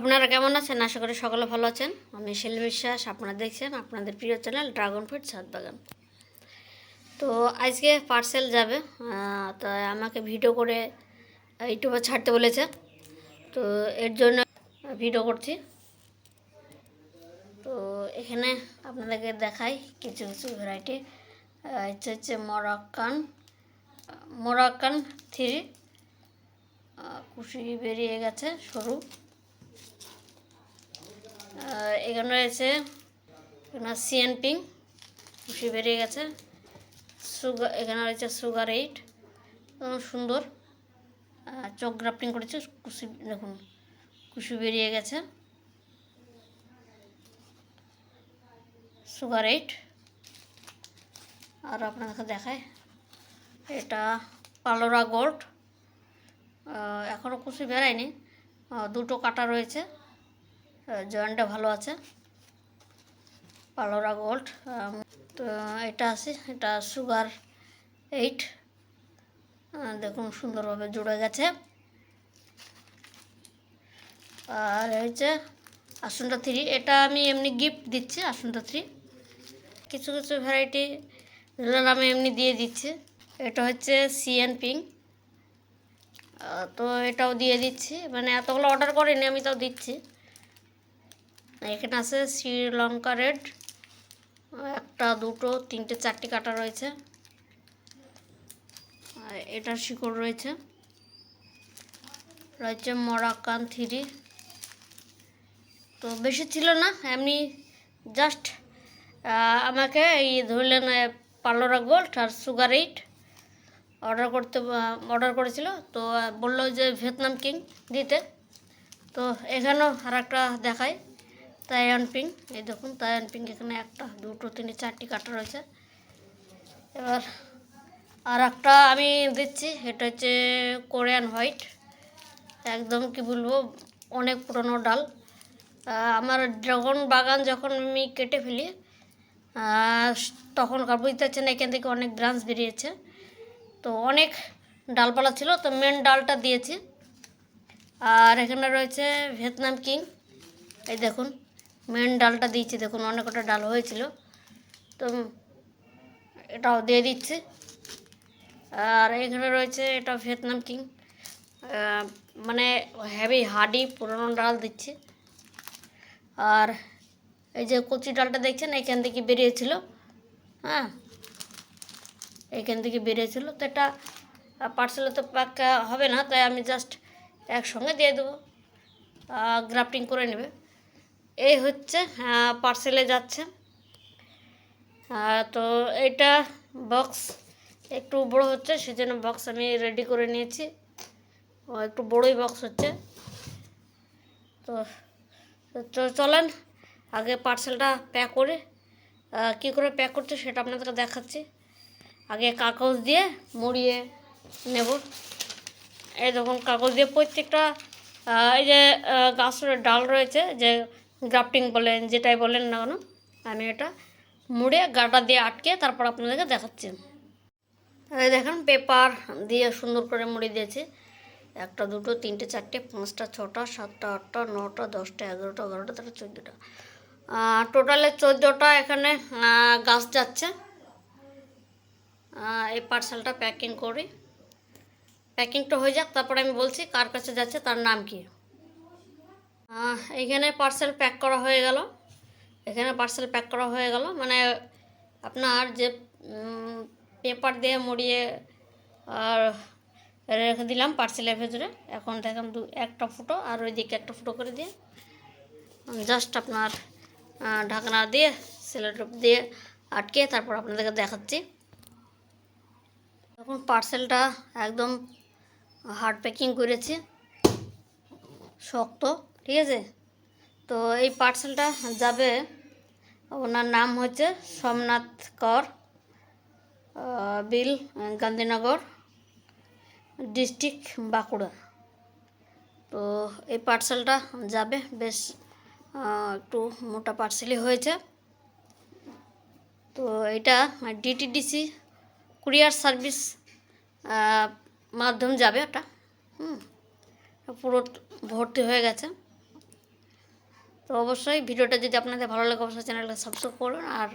আপনারা কেমন আছেন? আশা করি সকলে ভালো আছেন। আমি শিল্পী বিশ্বাস, আপনারা দেখছেন আপনাদের প্রিয় চ্যানেল ড্রাগন ফ্রুট ছাদ বাগান। তো আজকে পার্সেল যাবে তাই আমাকে ভিডিও করে ইউটিউবে ছাড়তে বলেছে। তো এর জন্য ভিডিও করছি। তো এখানে আপনাদেরকে দেখাই কিছু কিছু ভ্যারাইটি হচ্ছে হচ্ছে মরাক্কান মরাক্কান থ্রি কুশি বেরিয়ে গেছে সরু। এখানে রয়েছে এখানে সিএন পিং কুশি বেরিয়ে গেছে। সুগার এখানে রয়েছে সুগার এইট সুন্দর। চোখ গ্রাফটিং করেছে, কুশি দেখুন, কুশি বেরিয়ে গেছে। Sugar eight. আর আপনাদেরকে দেখায় এটা পালোরা গোল্ড। এখনও কুশি বেরায়নি। দুটো কাটা রয়েছে। জয়েন্টটা ভালো আছে। পালোরা গোল্ড তো এটা আছে, এটা সুগার এইট দেখুন, সুন্দরভাবে জুড়ে গেছে। আর হচ্ছে আসনটা থ্রি এটা আমি এমনি গিফট দিচ্ছি আসনটা থ্রি কিছু কিছু ভ্যারাইটি আমি এমনি দিয়ে দিচ্ছি। এটা হচ্ছে সিএন পিঙ্ক তো এটাও দিয়ে দিচ্ছি। মানে এতগুলো অর্ডার করিনি, আমি তাও দিচ্ছি। এখানে আছে শ্রীলঙ্কা রেড একটা, দুটো, তিনটে, চারটি কাটা রয়েছে। এটার শিকড় রয়েছে। রয়েছে মরাক্কান থ্রি। তো বেশি ছিল না, এমনি জাস্ট আমাকে এই ধরলেন পার্লোরা গোল্ড আর সুগার এইট অর্ডার করতে, অর্ডার করেছিল। তো বলল যে ভিয়েতনাম কিং দিতে। তো এখানেও আর একটা দেখায়। তাইয়ান পিং এই দেখুন তাইয়ান পিং এখানে একটা, দুটো, তিনটে, চারটি কাটা রয়েছে। এবার আর একটা আমি দিচ্ছি, এটা হচ্ছে কোরিয়ান হোয়াইট একদম কি বলব, অনেক পুরনো ডাল। আমার ড্রাগন বাগান যখন আমি কেটে ফেলি তখন বুঝতে পারছেন এখান থেকে অনেক ব্রাঞ্চ বেরিয়েছে। তো অনেক ডালপালা ছিল, তো মেন ডালটা দিয়েছি। আর এখানে রয়েছে ভিয়েতনাম কিং এই দেখুন মেন ডালটা দিয়েছি, দেখুন অনেক কটা ডাল হয়েছিল। তো এটাও দিয়ে দিচ্ছি। আর এখানে রয়েছে, এটা ভিয়েতনাম কিং। মানে হেভি হার্ডি, পুরনো ডাল দিচ্ছি। আর এই যে কচি ডালটা দেখছেন, এখান থেকে বেরিয়েছিল। হ্যাঁ এখান থেকে বেরিয়েছিল। তো এটা পার্সেলে তো পাক্কা হবে না, তাই আমি জাস্ট একসঙ্গে দিয়ে দেবো। গ্রাফটিং করে নেবে। এই হচ্ছে পার্সেলে যাচ্ছে। আহ, তো এটা বক্স একটু বড় হচ্ছে সেজন্য বক্স আমি রেডি করে নিয়েছি। একটু বড়ই বক্স হচ্ছে। তো তো চলেন আগে পার্সেলটা প্যাক করে। কী করে প্যাক করছে সেটা আপনাদেরকে দেখাচ্ছি। আগে কাগজ দিয়ে মুড়িয়ে নেব। এই দেখুন কাগজ দিয়ে প্রত্যেকটা এই যে গাছের ডাল রয়েছে যে গ্রাফটিং বলেন, যেটাই বলেন না কেন, আমি এটা মুড়ে গাটা দিয়ে আটকে তারপর আপনাদেরকে দেখাচ্ছি। দেখেন, পেপার দিয়ে সুন্দর করে মুড়ে দিয়েছি। একটা, দুটো, তিনটে, চারটে, পাঁচটা, ছটা, সাতটা, আটটা, নটা, দশটা, এগারোটা, বারোটা, তেরো, চোদ্দোটা। টোটালে চোদ্দোটা এখানে গাছ যাচ্ছে। এই পার্সেলটা প্যাকিং করি। প্যাকিংটা হয়ে যাক, তারপরে আমি বলছি কার কাছে যাচ্ছে, তার নাম কি? আহ, এইখানে পার্সেল প্যাক করা হয়ে গেল। এখানে পার্সেল প্যাক করা হয়ে গেল। মানে আপনার যে পেপার দিয়ে মুড়িয়ে আর রেখে দিলাম পার্সেলের ভেতরে। এখন দেখলাম দু একটা ফুটো আর ওই দিকে একটা ফুটো করে দিয়ে জাস্ট আপনার ঢাকনা দিয়ে সেলোটেপ দিয়ে আটকে তারপর আপনাদেরকে দেখাচ্ছি। এখন পার্সেলটা একদম হার্ড প্যাকিং করেছি। শক্ত। ঠিক আছে? তো এই পার্সেলটা যাবে, ওনার নাম হচ্ছে সোমনাথ কর বিল, গান্ধীনগর, ডিস্ট্রিক্ট বাঁকুড়া। তো এই পার্সেলটা যাবে, বেশ একটু মোটা পার্সেলই হয়েছে। তো এটা ডিটিডিসি কুরিয়ার সার্ভিস মাধ্যম যাবে ওটা। হুম, পুরো ভর্তি হয়ে গেছে। তো অবশ্যই ভিডিওটা যদি আপনাদের ভালো লাগে, অবশ্যই চ্যানেলটা সাবস্ক্রাইব করুন আর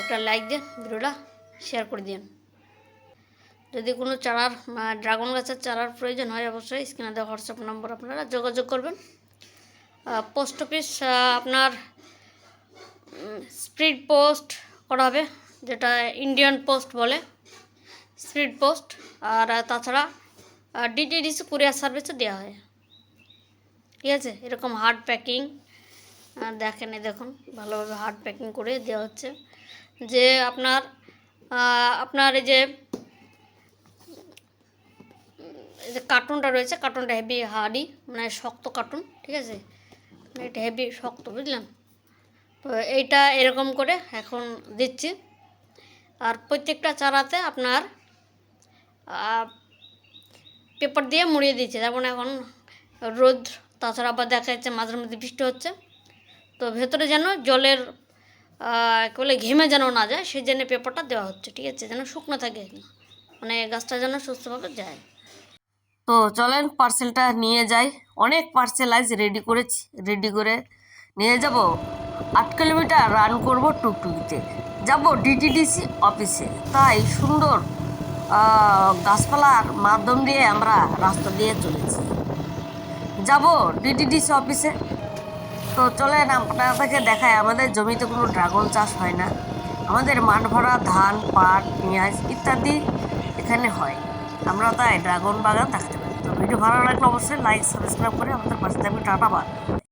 একটা লাইক দিন ভিডিওটা শেয়ার করে দিন। যদি কোনো চারার ড্রাগন গাছের চারার প্রয়োজন হয়, অবশ্যই স্ক্রিনে দেওয়া হোয়াটসঅ্যাপ নম্বর আপনারা যোগাযোগ করবেন। পোস্ট অফিস আপনার স্পিড পোস্ট করা হবে, যেটা ইন্ডিয়ান পোস্ট বলে স্পিড পোস্ট আর তাছাড়া ডিটিডিসি কুরিয়ার সার্ভিসও দেওয়া হয়। ঠিক আছে? এরকম হার্ড প্যাকিং দেখেন দেখুন, ভালোভাবে হার্ড প্যাকিং করে দেওয়া হচ্ছে। যে আপনার আপনার এই যে এই যে কার্টুনটা রয়েছে কার্টুনটা হেভি হার্ডই মানে শক্ত কার্টুন ঠিক আছে? মানে এটা হেভি শক্ত, বুঝলেন? তো এইটা এরকম করে এখন দিচ্ছি। আর প্রত্যেকটা চারাতে আপনার পেপার দিয়ে মুড়িয়ে দিচ্ছে। যেমন এখন রোদ, তাছাড়া আবার দেখা যাচ্ছে মাঝে মধ্যে বৃষ্টি হচ্ছে। তো ভেতরে যেন জলের বলে ঘেমে যেন না যায় সেই জন্য পেপারটা দেওয়া হচ্ছে, ঠিক আছে? যেন শুকনো থাকে। মানে গাছটা যেন সুস্থভাবে যায়। তো চলেন পার্সেলটা নিয়ে যাই। অনেক পার্সেল আজ রেডি করেছি। রেডি করে নিয়ে যাব। আট কিলোমিটার রান করব টুকটুকিতে। যাব ডিটিডিসি অফিসে তাই সুন্দর গাছপালার মাধ্যম দিয়ে আমরা রাস্তা দিয়ে চলেছি। যাব ডিটিডিসি অফিসে তো চলেন, আপনাদেরকে দেখায় আমাদের জমিতে কোনো ড্রাগন চাষ হয় না। আমাদের মাঠ ভরা ধান, পাট, পেঁয়াজ ইত্যাদি এখানে হয়। আমরা তাই ড্রাগন বাগান দেখাতে পারি। তো ভিডিও ভালো লাগলে অবশ্যই লাইক সাবস্ক্রাইব করে আমাদের পাশে থাকবে টাটা বাদ